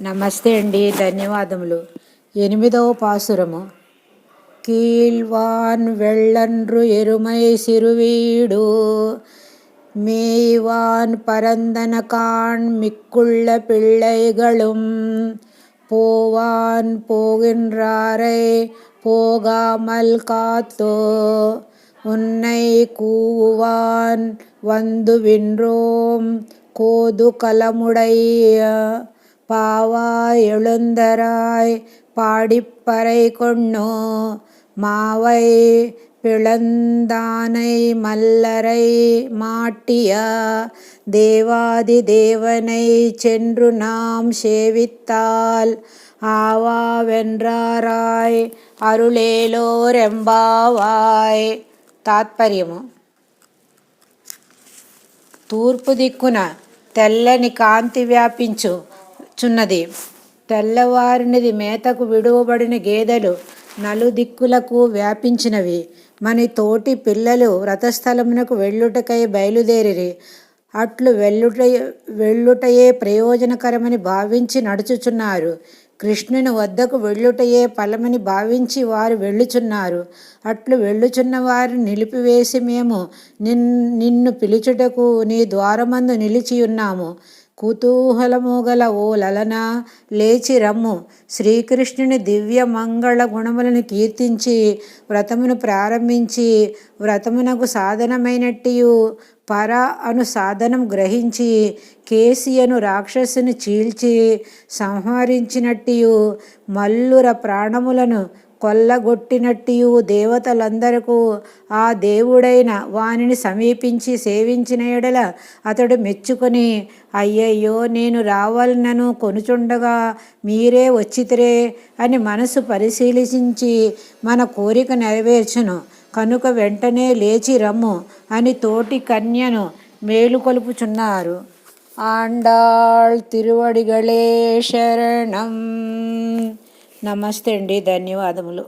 నమస్తే అండి ధన్యవాదములు. ఎనిమిదవ పాసురము. కీల్వాన్ వెళ్ళన్రు ఎరుమై సిరువీడు. మేవాన్ పరందన కాన్ మిక్కుళ్ళ పిళ్ళైగళం పోవాన్ పోగిన్రారై పోగామల్ కాతో உன்னை கூவான் வந்துவின்றோம். கோது கலமுடைய பாவா எழுந்தராய் பாடிப்பறை கொண்ணோ. மாவை பிளந்தானை மல்லரை மாட்டிய தேவாதி தேவனை சென்று நாம் சேவித்தால் ஆவாவென்றாராய். அருளேலோரெம்பாவாய் తాత్పర్యము. తూర్పు దిక్కున తెల్లని కాంతి వ్యాపించు చున్నది తెల్లవారినిది మేతకు విడువబడిన గేదెలు నలుదిక్కులకు వ్యాపించినవి. మన తోటి పిల్లలు రథస్థలమునకు వెళ్ళుటకై బయలుదేరిరి. అట్లు వెళ్ళుట వెళ్ళుటయే ప్రయోజనకరమని భావించి నడుచుచున్నారు. కృష్ణుని వద్దకు వెళ్ళుటయే ఫలమని భావించి వారు వెళ్ళుచున్నారు. అట్లు వెళ్ళుచున్న వారిని నిలిపివేసి మేము నిన్ నిన్ను పిలుచుటకు నీ ద్వారమందు నిలిచి ఉన్నాము కుతూహలము గల ఓ లలన లేచి రమ్ము. శ్రీకృష్ణుని దివ్య మంగళ గుణములను కీర్తించి వ్రతమును ప్రారంభించి వ్రతమునకు సాధనమైనట్టియు పర అను సాధనం గ్రహించి కేసియను రాక్షసుని చీల్చి సంహరించినట్టియు మల్లుర ప్రాణములను కొల్లగొట్టినట్టియు దేవతలందరకు ఆ దేవుడైన వానిని సమీపించి సేవించిన ఎడల అతడు మెచ్చుకొని అయ్యయ్యో నేను రావాలనను కొనుచుండగా మీరే వచ్చితిరే అని మనసు పరిశీలించి మన కోరిక నెరవేర్చును. కనుక వెంటనే లేచి రమ్ము అని తోటి కన్యను మేలుకొలుపుచున్నారు ఆండాళ్ తిరువడిగళే శరణం నమస్తే అండి ధన్యవాదములు.